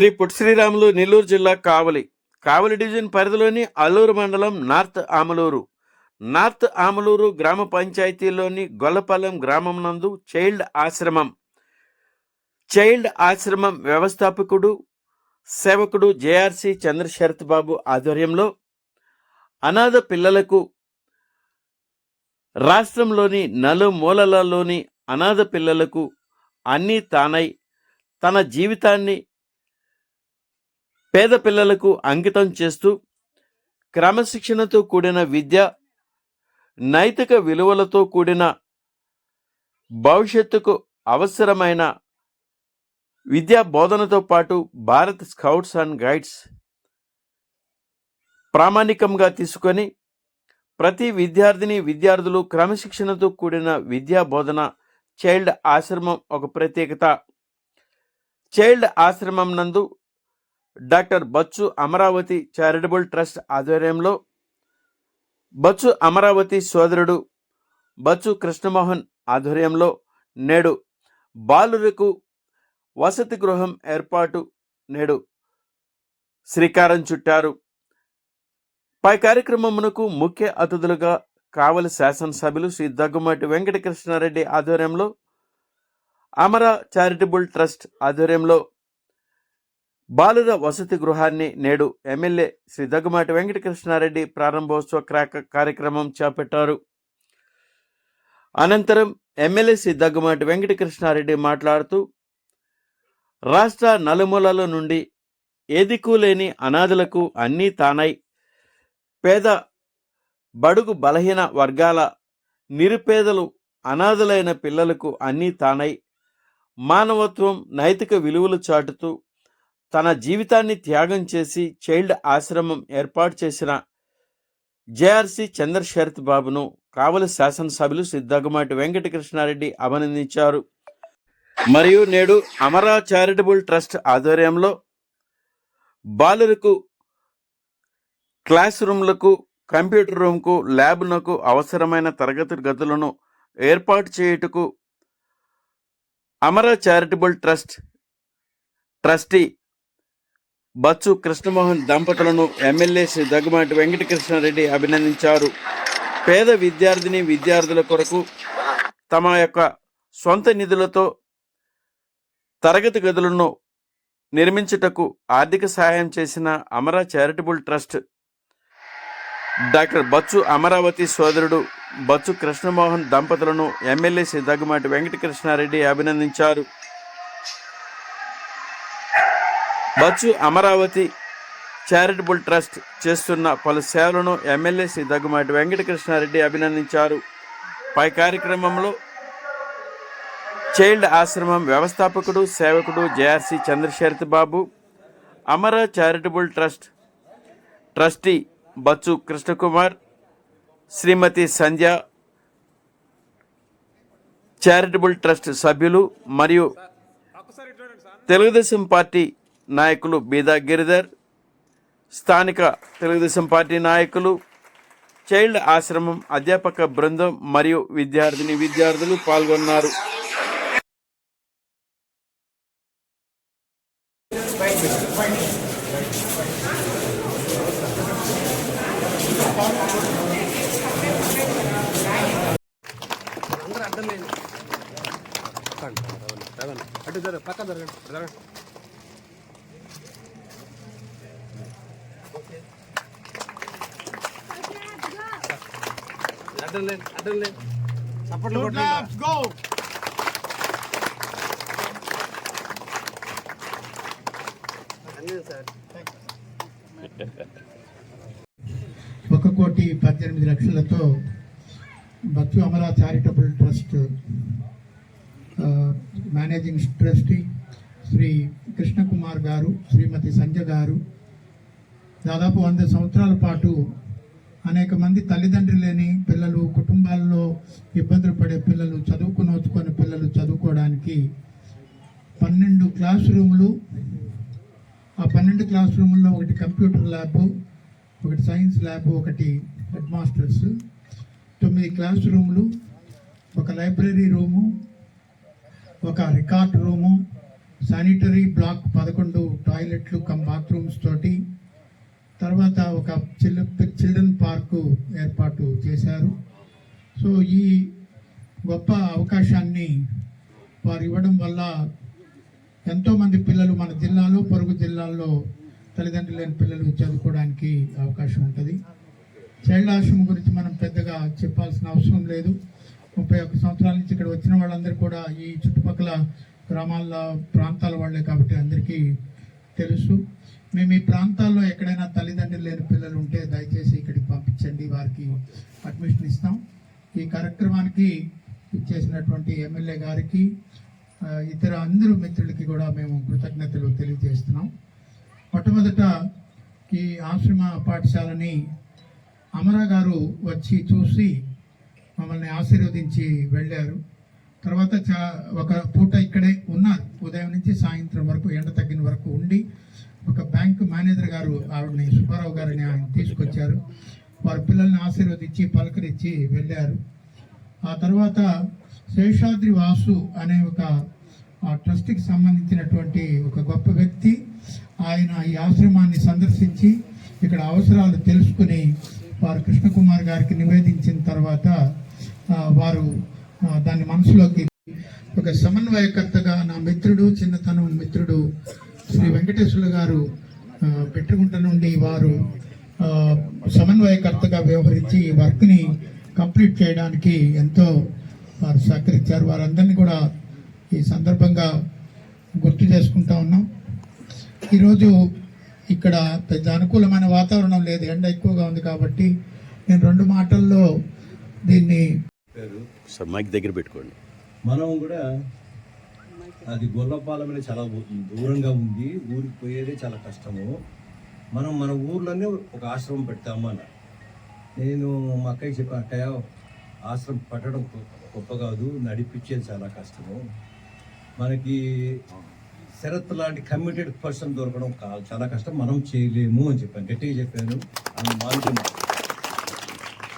శ్రీ పుట్టి శ్రీరాములు నెల్లూరు జిల్లా కావలి. కావలి డివిజన్ పరిధిలోని అల్లూరు మండలం నార్త్ ఆమలూరు. నార్త్ ఆమలూరు గ్రామ పంచాయతీలోని గొల్లపాలెం గ్రామం నందు చైల్డ్ ఆశ్రమం. చైల్డ్ ఆశ్రమం వ్యవస్థాపకుడు సేవకుడు జేఆర్సి చంద్రశరత్ బాబు ఆధ్వర్యంలో అనాథ పిల్లలకు రాష్ట్రంలోని నలుమూలలలోని అనాథ పిల్లలకు అన్నీ తానై తన జీవితాన్ని పేద పిల్లలకు అంకితం చేస్తూ క్రమశిక్షణతో కూడిన విద్య నైతిక విలువలతో కూడిన భవిష్యత్తుకు అవసరమైన విద్యా బోధనతో పాటు భారత్ స్కౌట్స్ అండ్ గైడ్స్ ప్రామాణికంగా తీసుకొని ప్రతి విద్యార్థిని విద్యార్థులు క్రమశిక్షణతో కూడిన విద్యా బోధన చైల్డ్ ఆశ్రమం ఒక ప్రత్యేకత. చైల్డ్ ఆశ్రమం నందు doctor Bachu Amaravati charitable trust ఆధ్వర్యంలో బచ్చు అమరావతి సోదరుడు బచ్చు కృష్ణమోహన్ ఆధ్వర్యంలో నేడు బాలులకు వసతి గృహం ఏర్పాటు నేడు శ్రీకారం చుట్టారు. పై కార్యక్రమమునకు ముఖ్య అతిథులుగా కావలి శాసనసభ్యులు శ్రీ దగ్గుమాటి వెంకటకృష్ణారెడ్డి ఆధ్వర్యంలో అమర చారిటబుల్ ట్రస్ట్ ఆధ్వర్యంలో బాలుర వసతి గృహాన్ని నేడు ఎమ్మెల్యే శ్రీ దగ్గుమాటి వెంకటకృష్ణారెడ్డి ప్రారంభోత్సవ క్రాక కార్యక్రమం చేపట్టారు. అనంతరం ఎమ్మెల్యే శ్రీ దగ్గుమాటి వెంకటకృష్ణారెడ్డి మాట్లాడుతూ రాష్ట్ర నలుమూలల నుండి ఏదికూ లేని అనాథులకు అన్నీ తానై పేద బడుగు బలహీన వర్గాల నిరుపేదలు అనాథులైన పిల్లలకు అన్నీ తానై మానవత్వం నైతిక విలువలు చాటుతూ తన జీవితాన్ని త్యాగం చేసి చైల్డ్ ఆశ్రమం ఏర్పాటు చేసిన జేఆర్సి చంద్రశరత్ బాబును కావలి శాసనసభ్యులు సిద్ధగమాటి వెంకటకృష్ణారెడ్డి అభినందించారు. మరియు నేడు అమరా చారిటబుల్ ట్రస్ట్ ఆధ్వర్యంలో బాలులకు క్లాస్ రూమ్లకు కంప్యూటర్ రూమ్కు ల్యాబ్నకు అవసరమైన తరగతి గదులను ఏర్పాటు చేయుటకు Amara charitable trust trustee Bachu Krishnamohan దంపతులను ఎమ్మెల్యే శ్రీ దగ్గుమాటి వెంకటకృష్ణారెడ్డి అభినందించారు. పేద విద్యార్థిని విద్యార్థుల కొరకు తమ యొక్క సొంత నిధులతో తరగతి గదులను నిర్మించుటకు ఆర్థిక సహాయం చేసిన Amara charitable trust doctor Bachu Amaravati సోదరుడు బచ్చు కృష్ణమోహన్ దంపతులను ఎమ్మెల్యే శ్రీ దగ్గుమాటి వెంకటకృష్ణారెడ్డి అభినందించారు. బచ్చు అమరావతి చారిటబుల్ ట్రస్ట్ చేస్తున్న పలు సేవలను ఎమ్మెల్యే శ్రీ దగ్గుమాటి వెంకటకృష్ణారెడ్డి అభినందించారు. పై కార్యక్రమంలో చైల్డ్ ఆశ్రమం వ్యవస్థాపకుడు సేవకుడు జేఆర్సి చంద్రశరత్ బాబు Amara charitable trust trustee Bachchu Krishnakumar Shrimati Sandhya charitable trust సభ్యులు మరియు తెలుగుదేశం పార్టీ నాయకులు బీదా గిరిధర్ స్థానిక తెలుగుదేశం పార్టీ నాయకులు చైల్డ్ ఆశ్రమం అధ్యాపక బృందం మరియు విద్యార్థిని విద్యార్థులు పాల్గొన్నారు అందరూ అడ్డం లేదు రండి, రవణ, రవణ. అటు జరగ పక్క జరగండి జరగండి అడ్డం లేదు అడ్డం లేదు చప్పట్లు కొట్టండి రా. అన్నీ సార్ ఒక కోటి పద్దెనిమిది లక్షలతో Bachu Amara charitable trust managing trustee Sri Krishnakumar గారు శ్రీమతి సంజ గారు దాదాపు వంద సంవత్సరాల పాటు అనేక మంది తల్లిదండ్రులు లేని పిల్లలు కుటుంబాల్లో ఇబ్బందులు పడే పిల్లలు చదువుకు నోచుకొని పిల్లలు చదువుకోవడానికి పన్నెండు క్లాస్ రూములు ఆ పన్నెండు క్లాస్ రూముల్లో ఒకటి కంప్యూటర్ ల్యాబ్ ఒకటి సైన్స్ ల్యాబ్ ఒకటి హెడ్ మాస్టర్స్. తొమ్మిది క్లాస్ రూములు ఒక లైబ్రరీ రూము ఒక రికార్డ్ రూము శానిటరీ బ్లాక్ పదకొండు టాయిలెట్లు కమ్ బాత్రూమ్స్ తోటి. తర్వాత ఒక చిల్ చిల్డ్రన్ పార్కు ఏర్పాటు చేశారు. సో ఈ గొప్ప అవకాశాన్ని వారు ఇవ్వడం వల్ల ఎంతోమంది పిల్లలు మన జిల్లాలో పొరుగు జిల్లాల్లో తల్లిదండ్రులు లేని పిల్లలు చదువుకోవడానికి అవకాశం ఉంటుంది. చైల్డ్ ఆశ్రమం గురించి మనం పెద్దగా చెప్పాల్సిన అవసరం లేదు. ముప్పై ఒక్క సంవత్సరాల నుంచి ఇక్కడ వచ్చిన వాళ్ళందరూ కూడా ఈ చుట్టుపక్కల గ్రామాల ప్రాంతాల వాళ్ళే కాబట్టి అందరికీ తెలుసు. మేము ఈ ప్రాంతాల్లో ఎక్కడైనా తల్లిదండ్రులు లేని పిల్లలు ఉంటే దయచేసి ఇక్కడికి పంపించండి. వారికి అడ్మిషన్ ఇస్తాం. ఈ కార్యక్రమానికి ఇచ్చేసినటువంటి ఎమ్మెల్యే గారికి ఇతర అందరూ మిత్రులకి కూడా మేము కృతజ్ఞతలు తెలియజేస్తున్నాం. మొట్టమొదట ఈ ఆశ్రమ పాఠశాలని అమరా గారు వచ్చి చూసి మమ్మల్ని ఆశీర్వదించి వెళ్ళారు. తర్వాత చా ఒక పూట ఇక్కడే ఉన్నారు. ఉదయం నుంచి సాయంత్రం వరకు ఎండ తగ్గిన వరకు ఉండి ఒక బ్యాంక్ మేనేజర్ గారు ఆవిడని సుబ్బారావు గారిని ఆయన తీసుకొచ్చారు. వారి పిల్లల్ని ఆశీర్వదించి పలకరించి వెళ్ళారు. ఆ తర్వాత శేషాద్రి వాసు అనే ఒక ఆ ట్రస్ట్కి సంబంధించినటువంటి ఒక గొప్ప వ్యక్తి. ఆయన ఈ ఆశ్రమాన్ని సందర్శించి ఇక్కడ అవసరాలు తెలుసుకుని వారు కృష్ణకుమార్ గారికి నివేదించిన తర్వాత వారు దాన్ని మనసులోకి ఒక సమన్వయకర్తగా నా మిత్రుడు చిన్నతనం మిత్రుడు శ్రీ వెంకటేశ్వర గారు పెట్టుకుంట నుండి వారు సమన్వయకర్తగా వ్యవహరించి ఈ వర్క్ని కంప్లీట్ చేయడానికి ఎంతో వారు సహకరించారు. వారందరినీ కూడా ఈ సందర్భంగా గుర్తు చేసుకుంటా ఉన్నాం. ఈరోజు ఇక్కడ పెద్ద అనుకూలమైన వాతావరణం లేదు. ఎండ ఎక్కువగా ఉంది కాబట్టి నేను రెండు మాటల్లో దీన్ని పేరు సార్ మైక్ దగ్గర పెట్టుకోండి. మనం కూడా అది గొల్లపాలెం అనేది చాలా దూరంగా ఉంది. ఊరికి పోయేదే చాలా కష్టము. మనం మన ఊర్లోనే ఒక ఆశ్రమం పెడతాము అన్న నేను మా అక్కయ్య చెప్పాను అక్కయ్య ఆశ్రమం పట్టడం గొప్ప కాదు. నడిపించేది చాలా కష్టము. మనకి శరత్ లాంటి కమిటెడ్ పర్సన్ దొరకడం కా- చాలా కష్టం. మనం చేయలేము అని చెప్పాను. గట్టిగా చెప్పాను. అని మానుకున్నాను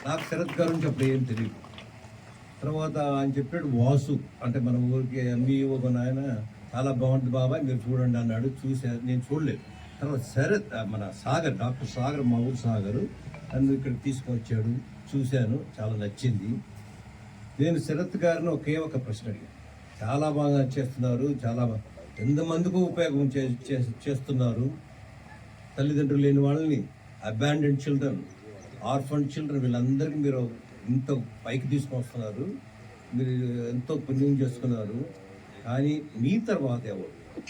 నాకు శరత్ గారు అప్పుడు ఏం తెలియదు తర్వాత ఆయన చెప్పాడు వాసు. అంటే మన ఊరికి ఎంఈఓ ఒక నాయన చాలా బాగుంటుంది బాబాయ్ మీరు చూడండి అన్నాడు. చూసా నేను చూడలేదు. తర్వాత శరత్ మన సాగర్ డాక్టర్ సాగర్ మా ఊరు సాగర్. నన్ను ఇక్కడ తీసుకొచ్చాడు. చూశాను చాలా నచ్చింది. నేను శరత్ గారిని ఒకే ఒక ప్రశ్న అడిగాను. చాలా బాగా చేస్తున్నారు చాలా ఎంతమందికి ఉపయోగం చే చే- చేస్తున్నారు? తల్లిదండ్రులు లేని వాళ్ళని అబాండెడ్ చిల్డ్రన్ ఆర్ఫన్ చిల్డ్రన్ వీళ్ళందరికీ మీరు ఇంత పైకి తీసుకొస్తున్నారు మీరు ఎంతో పుణ్యం చేసుకున్నారు. కానీ మీ తర్వాత ఎవరు?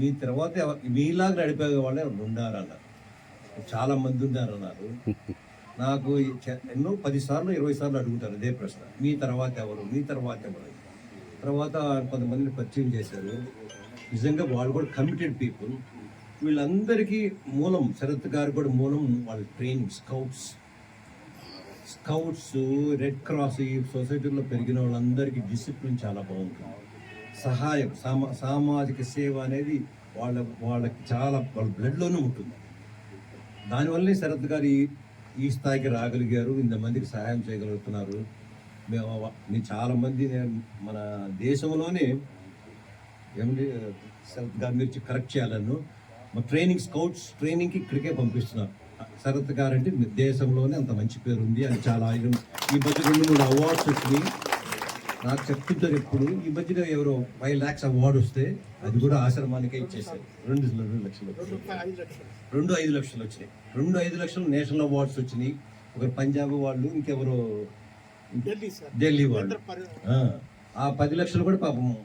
మీ తర్వాత ఎవ- మీలాగా నడిపే వాళ్ళు ఉన్నారన్నారు చాలా మంది ఉన్నారన్నారు. నాకు ఈ ఎన్నో పది సార్లు ఇరవై సార్లు అడుగుతారు అదే ప్రశ్న. మీ తర్వాత ఎవరు? మీ తర్వాత ఎవరు? తర్వాత కొంతమందిని పరిచయం చేశారు. నిజంగా వాళ్ళు కూడా కమిటెడ్ పీపుల్ వీళ్ళందరికీ మూలం శరత్ గారు కూడా మూలం వాళ్ళ training scouts scouts red cross ఈ సొసైటీలో పెరిగిన వాళ్ళందరికీ డిసిప్లిన్ చాలా బాగుంటుంది. సహాయం సామా సామాజిక సేవ అనేది వాళ్ళ వాళ్ళకి చాలా వాళ్ళ బ్లడ్లోనే ఉంటుంది. దానివల్లే శరత్ గారు ఈ స్థాయికి రాగలిగారు ఇంతమందికి సహాయం చేయగలుగుతున్నారు. మేము నేను చాలామంది నేను మన దేశంలోనే ఏమండి శరత్ గారు మీరు కరెక్ట్ చేయాలను మా ట్రైనింగ్ స్కౌట్స్ ట్రైనింగ్కి ఇక్కడికే పంపిస్తున్నారు శరత్ గారు అంటే మీ దేశంలోనే అంత మంచి పేరు ఉంది అని చాలా ఈ మధ్య రెండు మూడు అవార్డ్స్ వచ్చినాయి. నాకు చెప్తుంటారు ఎప్పుడు ఈ మధ్యన ఎవరో ఫైవ్ ల్యాక్స్ అవార్డు వస్తే అది కూడా ఆశ్రమానికే ఇచ్చేసారు రెండు రెండు లక్షలు రెండు ఐదు లక్షలు. వచ్చినాయి. రెండు ఐదు లక్షలు నేషనల్ అవార్డ్స్ వచ్చినాయి. ఒకరు పంజాబ్ వాళ్ళు ఇంకెవరో ఢిల్లీ వాళ్ళు. ఆ, పది లక్షలు కూడా పాపం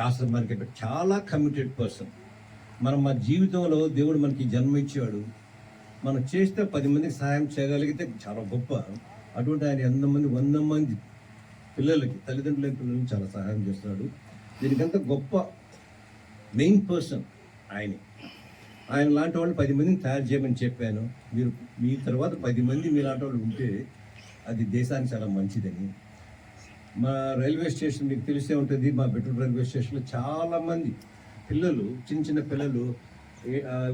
ఆశ్రమానికి చాలా కమిటెడ్ పర్సన్ మనం మన జీవితంలో దేవుడు మనకి జన్మ ఇచ్చాడు. మనం చేస్తే పది మందికి సహాయం చేయగలిగితే చాలా గొప్ప. అటువంటి ఆయన ఎంతమంది వంద మంది పిల్లలకి తల్లిదండ్రుల పిల్లలకి చాలా సహాయం చేస్తున్నాడు. దీనికంత గొప్ప మెయిన్ పర్సన్ ఆయనే. ఆయన లాంటి వాళ్ళు పది మందిని తయారు చేయమని చెప్పాను. మీరు మీ తర్వాత పది మంది మీ లాంటి వాళ్ళు ఉంటే అది దేశానికి చాలా మంచిదని. మా రైల్వే స్టేషన్ మీకు తెలిసే ఉంటుంది మా బెట్రూర్ రైల్వే స్టేషన్లో చాలామంది పిల్లలు చిన్న చిన్న పిల్లలు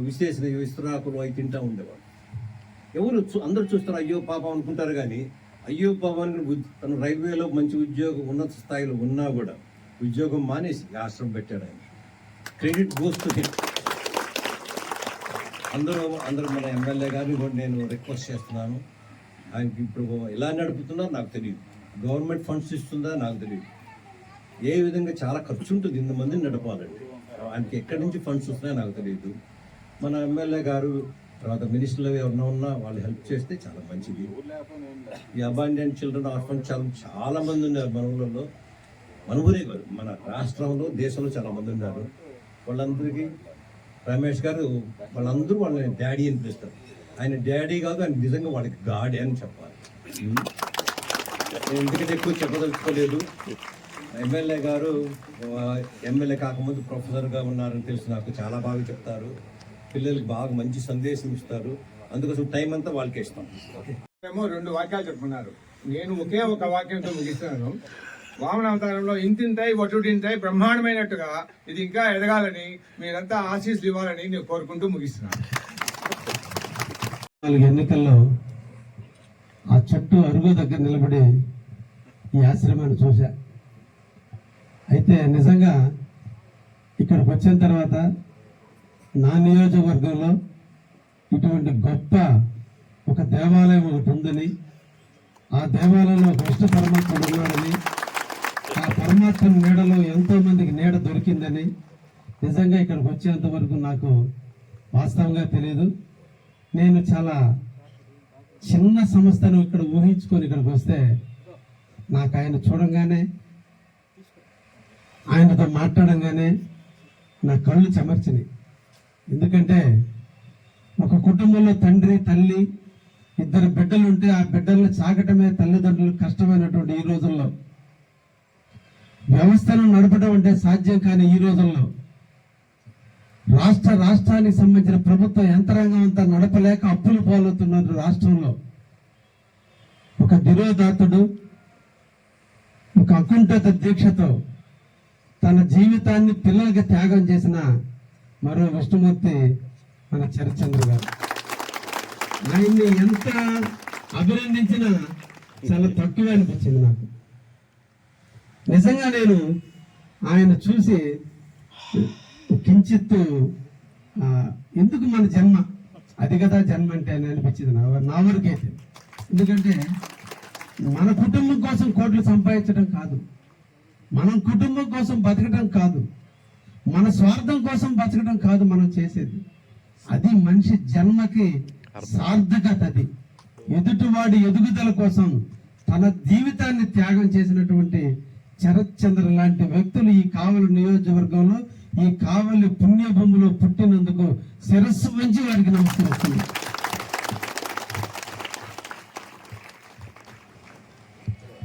విశేష విస్తరాకులు అవి తింటా ఉండేవాళ్ళు. ఎవరు చూ- అందరూ చూస్తారు అయ్యో పాపం అనుకుంటారు కానీ అయ్యో భవన్ తన తను రైల్వేలో మంచి ఉద్యోగం ఉన్నత స్థాయిలో ఉన్నా కూడా ఉద్యోగం మానేసి ఆశ్రమం పెట్టాడు ఆయన. క్రెడిట్ గోస్ అందరూ అందరూ మన ఎమ్మెల్యే గారిని కూడా నేను రిక్వెస్ట్ చేస్తున్నాను. ఆయనకి ఇప్పుడు ఎలా నడుపుతున్నారో నాకు తెలియదు. గవర్నమెంట్ ఫండ్స్ ఇస్తుందా నాకు తెలియదు. ఏ విధంగా చాలా ఖర్చు ఉంటుంది ఇంతమందిని నడపాలంటే. ఆయనకి ఎక్కడి నుంచి ఫండ్స్ వస్తున్నాయో నాకు తెలియదు. మన ఎమ్మెల్యే గారు తర్వాత మినిస్టర్లు ఎవరన్నా ఉన్నా వాళ్ళు హెల్ప్ చేస్తే చాలా మంచిది. ఈ అబాండెంట్ చిల్డ్రన్ ఆర్ఫన్ చాలా చాలా మంది ఉన్నారు మన ఊళ్ళలో మన ఊరే కాదు మన రాష్ట్రంలో దేశంలో చాలా మంది ఉన్నారు. వాళ్ళందరికీ రమేష్ గారు వాళ్ళందరూ వాళ్ళని డాడీ అని పిలుస్తారు. ఆయన డాడీ కాదు ఆయన నిజంగా వాళ్ళకి గాడి అని చెప్పాలి. నేను ఎందుకంటే ఎక్కువ చెప్పదలుచుకోలేదు. ఎమ్మెల్యే గారు ఎమ్మెల్యే కాకముందు ప్రొఫెసర్గా ఉన్నారని తెలిసి నాకు చాలా బాగా చెప్తారు. పిల్లలకి బాగా మంచి సందేశం ఇస్తారు. అందుకోసం టైం అంతా వాళ్ళకే ఇస్తాం. ఏమో రెండు వాక్యాలు చెప్పుకున్నారు. నేను ఒకే ఒక వాక్యంతో ముగిస్తున్నాను. వామన అవతారంలో ఇంతింతాయి వటుడింతాయి బ్రహ్మాండమైనట్టుగా ఇది ఇంకా ఎదగాలని మీరంతా ఆశీస్సులు ఇవ్వాలని నేను కోరుకుంటూ ముగిస్తున్నాను. నాలుగు ఎన్నికల్లో ఆ చెట్టు అరుగు దగ్గర నిలబడి ఈ ఆశ్రమాన్ని చూశా. అయితే నిజంగా ఇక్కడికి వచ్చిన తర్వాత నా నియోజకవర్గంలో ఇటువంటి గొప్ప ఒక దేవాలయం ఒకటి ఉందని ఆ దేవాలయంలో ఒక విష్ణు పరమాత్ముడు ఉన్నాడని ఆ పరమాత్మ నీడలో ఎంతోమందికి నీడ దొరికిందని నిజంగా ఇక్కడికి వచ్చేంత వరకు నాకు వాస్తవంగా తెలియదు నేను చాలా చిన్న సంస్థను ఇక్కడ ఊహించుకొని ఇక్కడికి వస్తే నాకు ఆయన చూడంగానే ఆయనతో మాట్లాడంగానే నా కళ్ళు చెమర్చినాయి. ఎందుకంటే ఒక కుటుంబంలో తండ్రి తల్లి ఇద్దరు బిడ్డలు ఉంటే ఆ బిడ్డల్ని సాగటమే తల్లిదండ్రులు కష్టమైనటువంటి ఈ రోజుల్లో. వ్యవస్థను నడపడం అంటే సాధ్యం కాని ఈ రోజుల్లో. రాష్ట్ర రాష్ట్రానికి సంబంధించిన ప్రభుత్వ యంత్రాంగం అంతా నడపలేక అప్పులు పాలవుతున్నారు రాష్ట్రంలో. ఒక దిరోదాతుడు ఒక అకుంఠత దీక్షతో తన జీవితాన్ని పిల్లలకి త్యాగం చేసిన మరో విష్ణుమూర్తి మన చరిచంద్ర గారు. ఆయన్ని ఎంత అభినందించినా చాలా తక్కువ అనిపించింది నాకు. నిజంగా నేను ఆయన చూసి కించిత్తు ఎందుకు మన జన్మ? అది కదా జన్మ అంటే అని అనిపించింది నా నా వరకైతే ఎందుకంటే మన కుటుంబం కోసం కోట్లు సంపాదించడం కాదు. మనం కుటుంబం కోసం బతకడం కాదు. మన స్వార్థం కోసం బతకడం కాదు మనం చేసేది. అది మనిషి జన్మకి సార్థకత అది. ఎదుటివాడి ఎదుగుదల కోసం తన జీవితాన్ని త్యాగం చేసినటువంటి శరత్ చంద్ర లాంటి వ్యక్తులు ఈ కావలి నియోజకవర్గంలో ఈ కావలి పుణ్యభూమిలో పుట్టినందుకు శిరస్సు వంచి వారికి నమస్కరిస్తుంది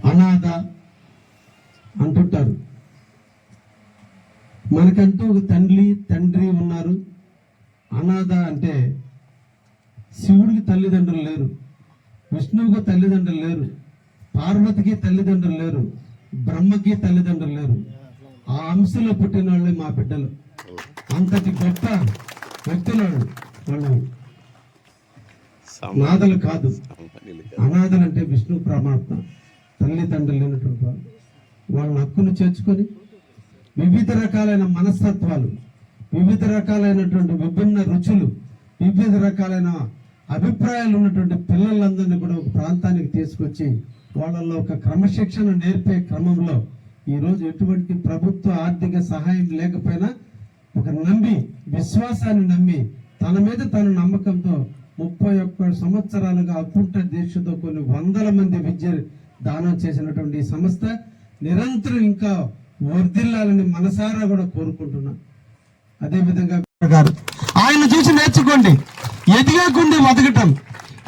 అనాథ మనకంటూ ఒక తండ్రి తండ్రి ఉన్నారు. అనాథ అంటే శివుడికి తల్లిదండ్రులు లేరు. విష్ణువుకి తల్లిదండ్రులు లేరు. పార్వతికి తల్లిదండ్రులు లేరు. బ్రహ్మకి తల్లిదండ్రులు లేరు. ఆ అంశలో పుట్టిన వాళ్ళే మా బిడ్డలు. అంతటి గొప్ప వ్యక్తులు వాళ్ళు. నాదలు కాదు. అనాథలు అంటే విష్ణు పరమాత్మ. తల్లిదండ్రులు లేనటువంటి వాళ్ళు. వాళ్ళ హక్కును చేర్చుకొని వివిధ రకాలైన మనస్తత్వాలు వివిధ రకాలైనటువంటి విభిన్న రుచులు వివిధ రకాలైన అభిప్రాయాలు ఉన్నటువంటి పిల్లలందరినీ కూడా ఒక ప్రాంతానికి తీసుకొచ్చి వాళ్ళల్లో ఒక క్రమశిక్షణ నేర్పే క్రమంలో ఈరోజు ఎటువంటి ప్రభుత్వ ఆర్థిక సహాయం లేకపోయినా ఒక నమ్మి విశ్వాసాన్ని నమ్మి తన మీద తన నమ్మకంతో ముప్పై ఒక్క సంవత్సరాలుగా అకుంఠ దీక్షతో కొన్ని వందల మంది విద్య దానం చేసినటువంటి ఈ సంస్థ నిరంతరం ఇంకా వర్దిల్లాలని మనసారా కూడా కోరుకుంటున్నా. అదే విధంగా గారు ఆయన చూసి నేర్చుకోండి. ఎదిగకుండా బతకటం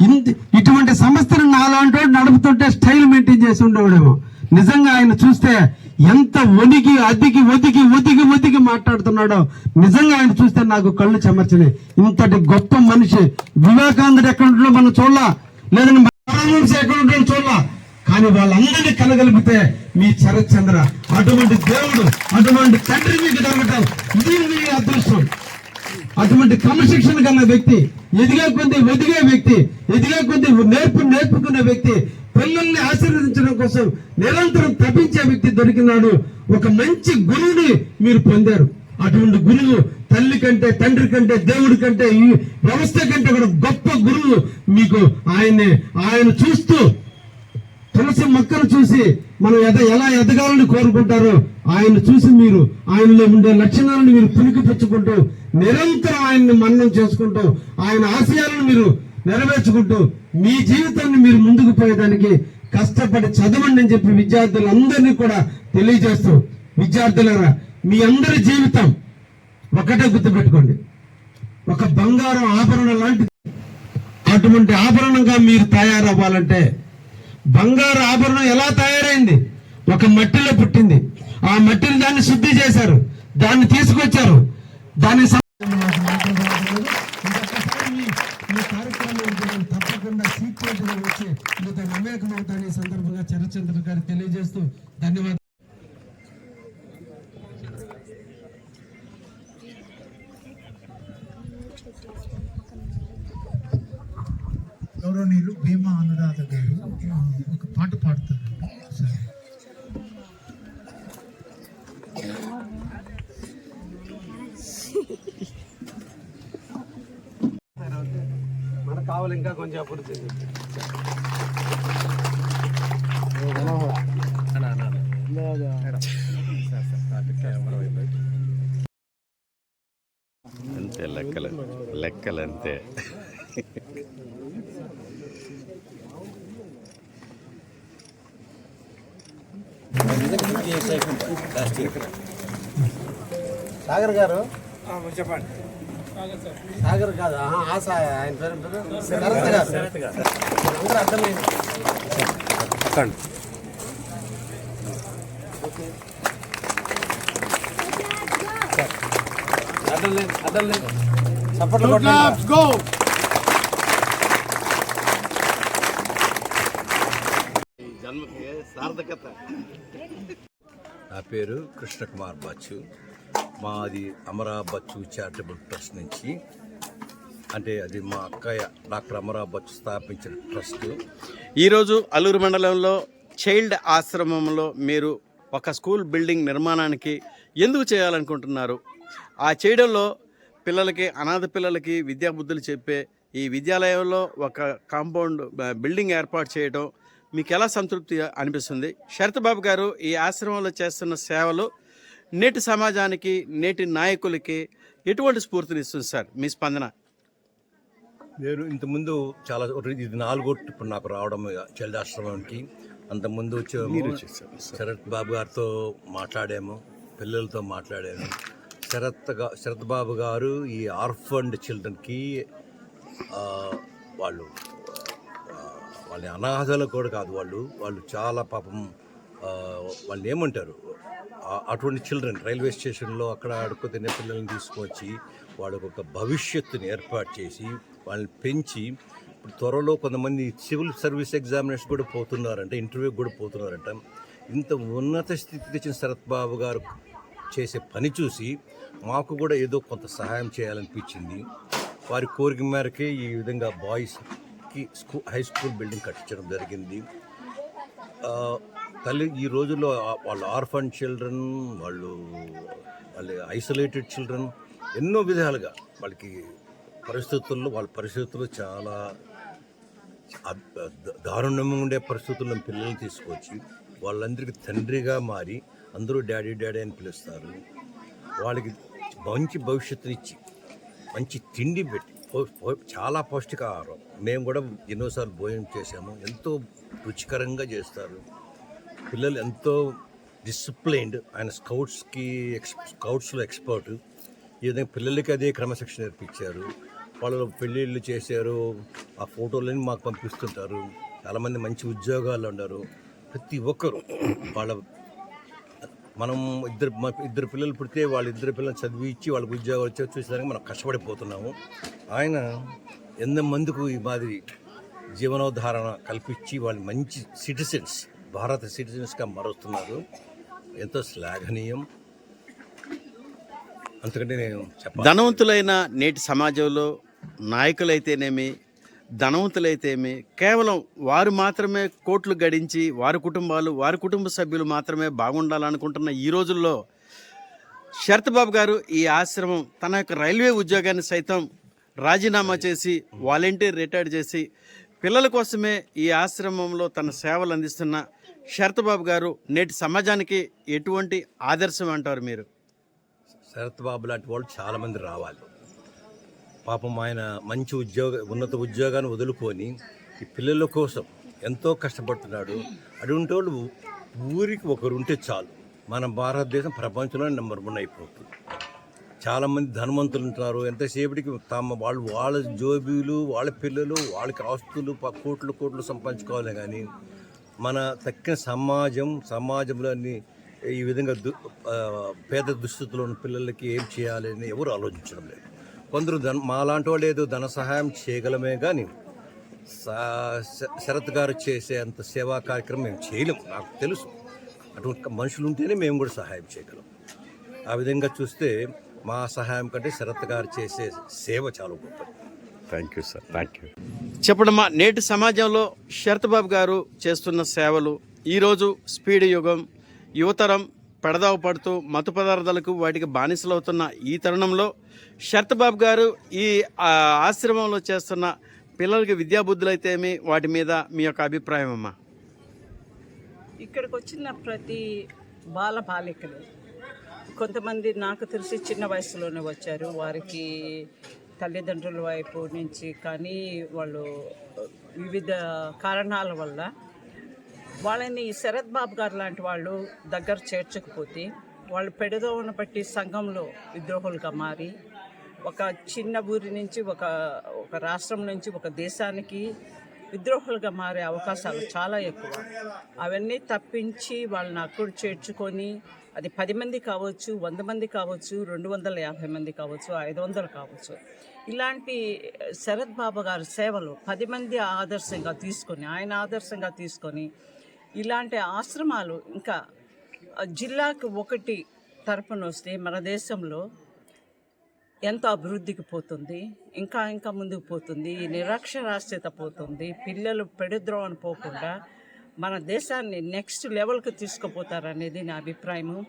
ఇంత- ఇటువంటి సంస్థను నాలాంటి నడుపుతుంటే స్టైల్ మెయింటైన్ చేసి ఉండేవాడేమో. నిజంగా ఆయన చూస్తే ఎంత ఒదిగి అదికి ఒదిగి ఒదిగి ఒదిగి మాట్లాడుతున్నాడో నిజంగా ఆయన చూస్తే నాకు కళ్ళు చెమర్చినాయి. ఇంతటి గొప్ప మనిషి వివేకానందుడు ఎక్కడ ఉంటుందో మనం చూడాల. లేదంటే ఎక్కడ ఉంటుందో చూడాల. కానీ వాళ్ళందరినీ కలగలిపితే మీ చరచంద్ర అటువంటి దేవుడు అటువంటి తండ్రి మీకు దొరకటం ఇది మీ అదృష్టం. అటువంటి క్రమశిక్షణ గల వ్యక్తి ఎదిగే కొద్ది ఎదిగే వ్యక్తి ఎదిగే కొద్ది నేర్పు నేర్పుకునే వ్యక్తి పిల్లల్ని ఆశీర్వదించడం కోసం నిరంతరం తప్పించే వ్యక్తి దొరికినాడు. ఒక మంచి గురువుని మీరు పొందారు. అటువంటి గురువు తల్లి కంటే తండ్రి కంటే దేవుడి కంటే ఈ వ్యవస్థ కంటే కూడా గొప్ప గురువు మీకు ఆయన్ని ఆయన చూస్తూ తులసి మొక్కను చూసి మనం ఎద ఎలా ఎదగాలని కోరుకుంటారో ఆయన చూసి మీరు ఆయనలో ఉండే లక్షణాలను మీరు పులికిపుచ్చుకుంటూ నిరంతరం ఆయన్ని మన్నం చేసుకుంటూ ఆయన ఆశయాలను మీరు నెరవేర్చుకుంటూ మీ జీవితాన్ని మీరు ముందుకు పోయేదానికి కష్టపడి చదవండి అని చెప్పి విద్యార్థులందరినీ కూడా తెలియజేస్తూ విద్యార్థులరా మీ అందరి జీవితం ఒకటే గుర్తుపెట్టుకోండి. ఒక బంగారం ఆభరణం లాంటిది. అటువంటి ఆభరణంగా మీరు తయారవ్వాలంటే బంగారు ఆభరణం ఎలా తయారైంది? ఒక మట్టిలో పుట్టింది. ఆ మట్టిని దాన్ని శుద్ధి చేశారు. దాన్ని తీసుకొచ్చారు. దాన్ని సం- ఇంకొకసారి మీ- తప్పకుండా సీక్రెట్గా వచ్చి మీతో మమేకమవుతాను ఈ సందర్భంగా చరచంద్ర గారు తెలియజేస్తూ ధన్యవాదాలు గౌరవనీయులు భీమా అనురాధ గారు ఆ, ఒక పాట పాడతారు సరే. మనకు కావాలి ఇంకా కొంచెం అభివృద్ధి. అంతే లెక్కలు. లెక్కలు అంతే సాగర్ గారు? చెప్పండి. సాగర్ కాదు ఆశ ఆయన పేరు? శరత్ గారు. అందరూ అర్థమైంది. అడ్డం లేదు అడ్డం లేదు. చప్పట్లు పేరు కృష్ణకుమార్ బచ్చు. మాది అమరా బచ్చు చారిటబుల్ ట్రస్ట్ నుంచి. అంటే అది మా అక్కయ్య డాక్టర్ అమరా బచ్చు స్థాపించిన ట్రస్ట్ ఈరోజు అల్లూరు మండలంలో చైల్డ్ ఆశ్రమంలో మీరు ఒక స్కూల్ బిల్డింగ్ నిర్మాణానికి ఎందుకు చేయాలనుకుంటున్నారు? ఆ చేయడంలో పిల్లలకి అనాథ పిల్లలకి విద్యాబుద్ధులు చెప్పే ఈ విద్యాలయంలో ఒక కాంపౌండ్ బిల్డింగ్ ఏర్పాటు చేయడం మీకు ఎలా సంతృప్తి అనిపిస్తుంది? శరత్ బాబు గారు ఈ ఆశ్రమంలో చేస్తున్న సేవలు నేటి సమాజానికి నేటి నాయకులకి ఎటువంటి స్ఫూర్తినిస్తుంది సార్? మీ స్పందన? నేను ఇంతకుముందు చాలా ఇది నాలుగో ఇప్పుడు నాకు రావడం చైల్డ్ ఆశ్రమానికి అంతకుముందు శరత్ బాబు గారితో మాట్లాడాము పిల్లలతో మాట్లాడాను శరత్ శరత్ బాబు గారు ఈ ఆర్ఫండ్ చిల్డ్రన్కి వాళ్ళు వాళ్ళ అనాథలు కూడా కాదు వాళ్ళు వాళ్ళు చాలా పాపం వాళ్ళు ఏమంటారు? అటువంటి చిల్డ్రన్ రైల్వే స్టేషన్లో అక్కడ అడుక్కు తినే పిల్లల్ని తీసుకొచ్చి వాళ్ళకు ఒక భవిష్యత్తుని ఏర్పాటు చేసి వాళ్ళని పెంచి ఇప్పుడు త్వరలో కొంతమంది సివిల్ సర్వీస్ ఎగ్జామినేషన్ కూడా పోతున్నారంట ఇంటర్వ్యూ కూడా పోతున్నారంట. ఇంత ఉన్నత స్థితి తెచ్చిన శరత్ బాబు గారు చేసే పని చూసి మాకు కూడా ఏదో కొంత సహాయం చేయాలనిపించింది. వారి కోరిక మేరకే ఈ విధంగా boys school high school building కట్టించడం జరిగింది. తల్లి ఈ రోజుల్లో వాళ్ళు ఆర్ఫన్ చిల్డ్రన్ వాళ్ళు వాళ్ళు ఐసోలేటెడ్ చిల్డ్రన్ ఎన్నో విధాలుగా వాళ్ళకి పరిస్థితుల్లో వాళ్ళ పరిస్థితులు చాలా దారుణంగా ఉండే పరిస్థితుల్లో పిల్లల్ని తీసుకొచ్చి వాళ్ళందరికీ తండ్రిగా మారి అందరూ డాడీ డాడీ అని పిలుస్తారు. వాళ్ళకి మంచి భవిష్యత్తుని ఇచ్చి మంచి తిండి పెట్టి చాలా పౌష్టికాహారం. మేము కూడా ఎన్నోసార్లు భోజనం చేసాము ఎంతో రుచికరంగా చేస్తారు. పిల్లలు ఎంతో డిసిప్లైన్డ్. ఆయన స్కౌట్స్కి ఎక్స్ స్కౌట్స్లో ఎక్స్పర్ట్. ఈ విధంగా పిల్లలకి అదే క్రమశిక్షణ నేర్పించారు. వాళ్ళు పెళ్ళిళ్ళు చేశారు. ఆ ఫోటోలని మాకు పంపిస్తుంటారు. చాలామంది మంచి ఉద్యోగాలు ఉన్నారు. ప్రతి ఒక్కరు వాళ్ళ మనం ఇద్దరు ఇద్దరు పిల్లలు పుడితే వాళ్ళ ఇద్దరు పిల్లలు చదివి ఇచ్చి వాళ్ళకి ఉద్యోగాలు వచ్చే చూసేదానికి మనం కష్టపడిపోతున్నాము. ఆయన ఎంతమందికి ఈ మాదిరి జీవనోధారణ కల్పించి వాళ్ళు మంచి సిటిజన్స్ భారత సిటిజన్స్గా మారుస్తున్నారు. ఎంతో శ్లాఘనీయం. అంతకంటే నేను ధనవంతులైన నేటి సమాజంలో నాయకులైతేనేమి ధనవంతులైతేమి కేవలం వారు మాత్రమే కోట్లు గడించి వారి కుటుంబాలు వారి కుటుంబ సభ్యులు మాత్రమే బాగుండాలనుకుంటున్న ఈ రోజుల్లో శరత్ బాబు గారు ఈ ఆశ్రమం తన యొక్క రైల్వే ఉద్యోగాన్ని సైతం రాజీనామా చేసి వాలంటీర్ రిటైర్డ్ చేసి పిల్లల కోసమే ఈ ఆశ్రమంలో తన సేవలు అందిస్తున్న శరత్ బాబు గారు నేటి సమాజానికి ఎటువంటి ఆదర్శం అంటారు మీరు? శరత్ బాబు లాంటి వాళ్ళు చాలామంది రావాలి. పాపం ఆయన మంచి ఉద్యోగ ఉన్నత ఉద్యోగాన్ని వదులుకొని ఈ పిల్లల కోసం ఎంతో కష్టపడుతున్నాడు. అటువంటి వాళ్ళు ఊరికి ఒకరు ఉంటే చాలు. మన భారతదేశం ప్రపంచంలో నెంబర్ వన్ అయిపోతుంది. చాలామంది ధనవంతులు ఉంటున్నారు. ఎంతసేపటికి తమ వాళ్ళు వాళ్ళ జోబీలు వాళ్ళ పిల్లలు వాళ్ళకి ఆస్తులు కోట్లు కోట్లు సంపాదించుకోవాలి కానీ మన తక్కిన సమాజం సమాజంలోని ఈ విధంగా దు పేద దుస్థితిలో ఉన్న పిల్లలకి ఏం చేయాలి అని ఎవరు ఆలోచించడం లేదు. కొందరు ధన మాలాంటి వాళ్ళు ఏదో ధన సహాయం చేయగలమే కానీ శరత్ గారు చేసే అంత సేవా కార్యక్రమం మేము చేయలేము నాకు తెలుసు. అటువంటి మనుషులు ఉంటేనే మేము కూడా సహాయం చేయగలం. ఆ విధంగా చూస్తే మా సహాయం కంటే శరత్ గారు చేసే సేవ చాలా గొప్పది. Thank you sir. Thank you. చెప్పడమ్మా నేటి సమాజంలో శరత్ బాబు గారు చేస్తున్న సేవలు ఈరోజు స్పీడ్ యుగం యువతరం పెడదావ పడుతూ మత్తు పదార్థాలకు వాటికి బానిసలవుతున్న ఈ తరుణంలో శరత్బాబు గారు ఈ ఆశ్రమంలో చేస్తున్న పిల్లలకి విద్యాబుద్ధులు అయితేమి వాటి మీద మీ యొక్క అభిప్రాయం అమ్మా? ఇక్కడికి వచ్చిన ప్రతి బాల బాలికలు కొంతమంది నాకు తెలిసి చిన్న వయసులోనే వచ్చారు. వారికి తల్లిదండ్రుల వైపు నుంచి కానీ వాళ్ళు వివిధ కారణాల వల్ల వాళ్ళని శరత్ బాబు గారు లాంటి వాళ్ళు దగ్గర చేర్చకపోతే వాళ్ళు పెడదోవను బట్టి సంఘంలో విద్రోహులుగా మారి ఒక చిన్న ఊరి నుంచి ఒక ఒక రాష్ట్రం నుంచి ఒక దేశానికి విద్రోహులుగా మారే అవకాశాలు చాలా ఎక్కువ. అవన్నీ తప్పించి వాళ్ళని అక్కడ చేర్చుకొని అది పది మంది కావచ్చు వంద మంది కావచ్చు రెండు వందల యాభై మంది కావచ్చు ఐదు వందలు కావచ్చు. ఇలాంటి శరత్ బాబు గారి సేవలు పది మంది ఆదర్శంగా తీసుకొని ఆయన ఆదర్శంగా తీసుకొని ఇలాంటి ఆశ్రమాలు ఇంకా జిల్లాకు ఒకటి తరపున వస్తే మన దేశంలో ఎంతో అభివృద్ధికి పోతుంది ఇంకా ఇంకా ముందుకు పోతుంది ఈ నిరక్షరాస్యత పోతుంది పిల్లలు పెడుద్రోవని పోకుండా మన దేశాన్ని నెక్స్ట్ లెవెల్కి తీసుకుపోతారనేది నా అభిప్రాయము.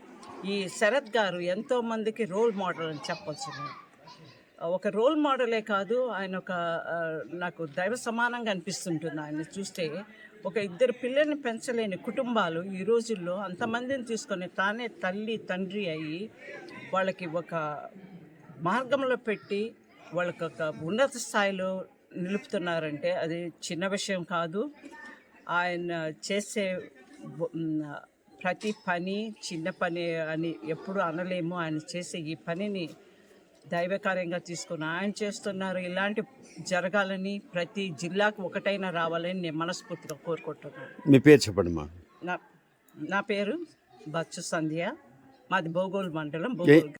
ఈ శరత్ గారు ఎంతోమందికి రోల్ మోడల్ అని చెప్పొచ్చు ఒక రోల్ మోడలే కాదు ఆయన ఒక నాకు దైవ సమానంగా అనిపిస్తుంటుంది. ఆయన చూస్తే ఒక ఇద్దరు పిల్లల్ని పెంచలేని కుటుంబాలు ఈ రోజుల్లో అంతమందిని తీసుకొని తానే తల్లి తండ్రి అయ్యి వాళ్ళకి ఒక మార్గంలో పెట్టి వాళ్ళకి ఒక ఉన్నత స్థాయిలో నిలుపుతున్నారంటే అది చిన్న విషయం కాదు. ఆయన చేసే ప్రతి పని చిన్న పని అని ఎప్పుడు అనలేము. ఆయన చేసే ఈ పనిని దైవకార్యంగా తీసుకుని ఆయన చేస్తున్నారు. ఇలాంటి జరగాలని ప్రతి జిల్లాకు ఒకటైనా రావాలని నేను మనస్ఫూర్తిగా కోరుకుంటున్నాను. మీ పేరు చెప్పండమ్మా నా నా పేరు బచ్చు సంధ్య. మాది భోగోల్ మండలం భోగోల్